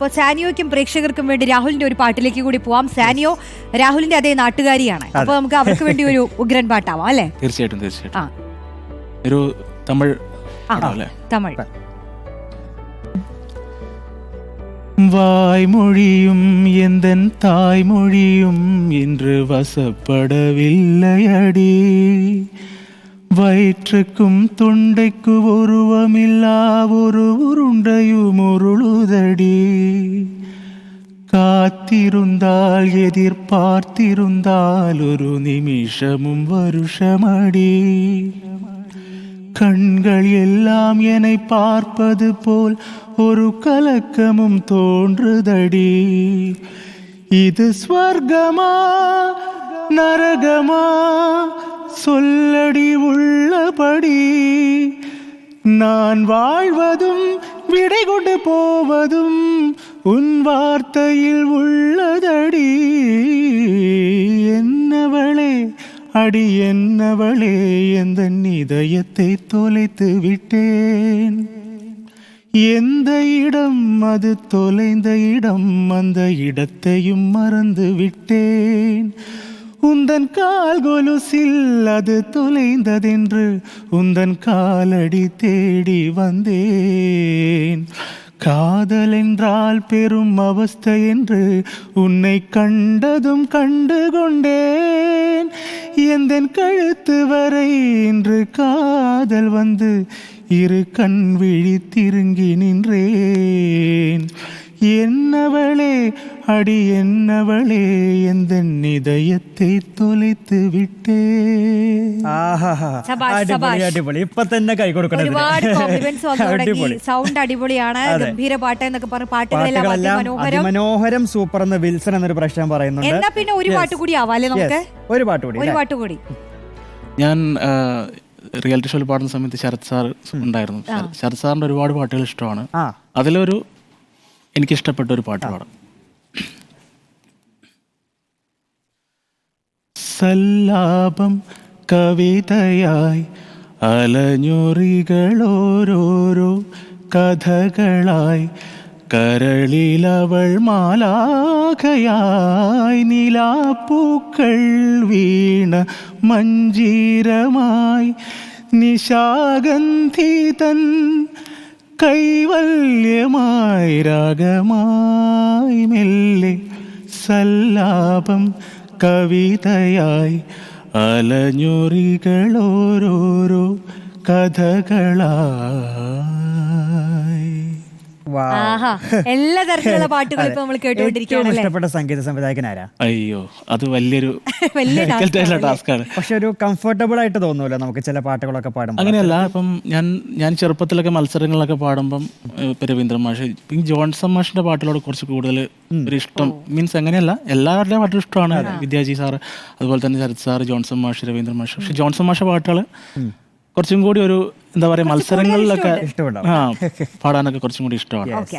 ഇപ്പോൾ സാനിയോയ്ക്കും പ്രേക്ഷകർക്കും വേണ്ടി രാഹുലിന്റെ ഒരു പാട്ടിലേക്ക് കൂടി പോവാം സാനിയോ രാഹുലിന്റെ അതേ നാട്ടുകാരിയാണ് അപ്പൊ നമുക്ക് അവർക്ക് വേണ്ടി ഒരു ഉഗ്രൻ പാട്ടാവാം അല്ലേ തീർച്ചയായിട്ടും തീർച്ചയായിട്ടും ആ ഒരു തമിഴ് ആ പാടാം അല്ലേ തമിഴ് வாய்மொழியும் எந்தன் தாய்மொழியும் இன்று வசப்படவில்லையடி வயிற்றுக்கும் தொண்டைக்கு உருவமில்லா ஒரு உருண்டையும் உருளுதடி. காத்திருந்தால் எதிர்பார்த்திருந்தால் ஒரு நிமிஷமும் வருஷமடி. கண்கள் எல்லாம் என்னை பார்ப்பது போல் ஒரு கலக்கமும் தோன்றுதடி. இது ஸ்வர்கமா நரகமா சொல்லடி உள்ளபடி. நான் வாழ்வதும் விடை கொண்டு போவதும் உன் வார்த்தையில் உள்ளதடி. என்னவளே அடி என்னவளே எந்த இதயத்தை தொலைத்து விட்டேன். எந்த இடம் அது தொலைந்த இடம் அந்த இடத்தையும் மறந்து விட்டேன். உந்தன் கால் கொலுசில் அது தொலைந்ததென்று உந்தன் காலடி தேடி வந்தேன். காதல் என்றால் பெரும் அவஸ்தை என்று உன்னை கண்டதும் கண்டு கொண்டேன். எந்தன் கழுத்து வரை இன்று காதல் வந்து இரு கண் விழி திருங்கி நின்றேன். എന്നവളെ അടി എന്നവളെ എന്റെ നിതയത്തെ തൊലത്ത് വിട്ടേ. അടിപൊളി ഇപ്പൊ തന്നെ കൈ കൊടുക്കണം സൗണ്ട് അടിപൊളിയാണ്. ഗംഭീര പാട്ട് എന്നൊക്കെ മനോഹരം. സൂപ്പർ എന്ന് വിൽസൺ എന്നൊരു പ്രശ്നം പറയുന്നുണ്ട്. എന്നാ പിന്നെ ഒരു പാട്ട് കൂടി ആവാല്ലേ നമുക്ക്? ഒരു പാട്ട് കൂടി ഒരു പാട്ട് കൂടി. ഞാൻ റിയാലിറ്റി ഷോയിൽ പാടുന്ന സമയത്ത് ശരത് സാർ ഉണ്ടായിരുന്നു. ശരത് സാറിന്റെ ഒരുപാട് പാട്ടുകൾ ഇഷ്ടമാണ്. അതിലൊരു എനിക്കിഷ്ടപ്പെട്ട ഒരു പാട്ട് പാടാം. സല്ലാപം കവിതയായി അലഞ്ഞൊറികളോരോരോ കഥകളായി കരളിലവൾ മാലാഖയായി നിലാപ്പൂക്കൾ വീണ മഞ്ജീരമായി നിശാഗന്ധിതൻ കൈവല്യമായി രാഗമായി മെല്ലെ സല്ലാപം കവിതയായി അലഞ്ഞൊറികളോരോരോ കഥകളായി വാ ആഹാ. എല്ലാ തരത്തിലുള്ള പാട്ടുകളും ഇപ്പൊ നമ്മൾ കേട്ടുകൊണ്ടിരിക്കുകയാണ് അല്ലേ? ഇഷ്ടപ്പെട്ട സംഗീത സംവിധായകനാരാ അയ്യോ അത് വലിയൊരു വലിയ ടാസ്ക്കാണ് പക്ഷെ ഒരു കംഫർട്ടബിൾ ആയിട്ട് തോന്നൂല നമുക്ക് ചില പാട്ടുകളൊക്കെ പാടുമ്പോൾ? അങ്ങനെയല്ല ഇപ്പം ഞാൻ ഞാൻ ചെറുപ്പത്തിലൊക്കെ മത്സരങ്ങളിലൊക്കെ പാടുമ്പം ഇപ്പൊ രവീന്ദ്രൻ മാഷ് ഈ ജോൺസൺ മാഷിന്റെ പാട്ടിലോട് കുറച്ച് കൂടുതൽ ഒരു ഇഷ്ടം. മീൻസ് അങ്ങനെയല്ല എല്ലാവരുടെയും പാട്ടും ഇഷ്ടമാണ്. വിദ്യാജി സാറ് അതുപോലെ തന്നെ ശരത് സാറ് ജോൺസൺ മാഷ് രവീന്ദ്രൻ മാഷ്. പക്ഷെ ജോൺസൺ മാഷ പാട്ടുകൾ കുറച്ചും കൂടി ഒരു എന്താ പറയാ മത്സരങ്ങളിലൊക്കെ ഇഷ്ടമുണ്ടാവും. ആ പാടാനൊക്കെ കുറച്ചും കൂടി ഇഷ്ടമാണ്. ഓക്കെ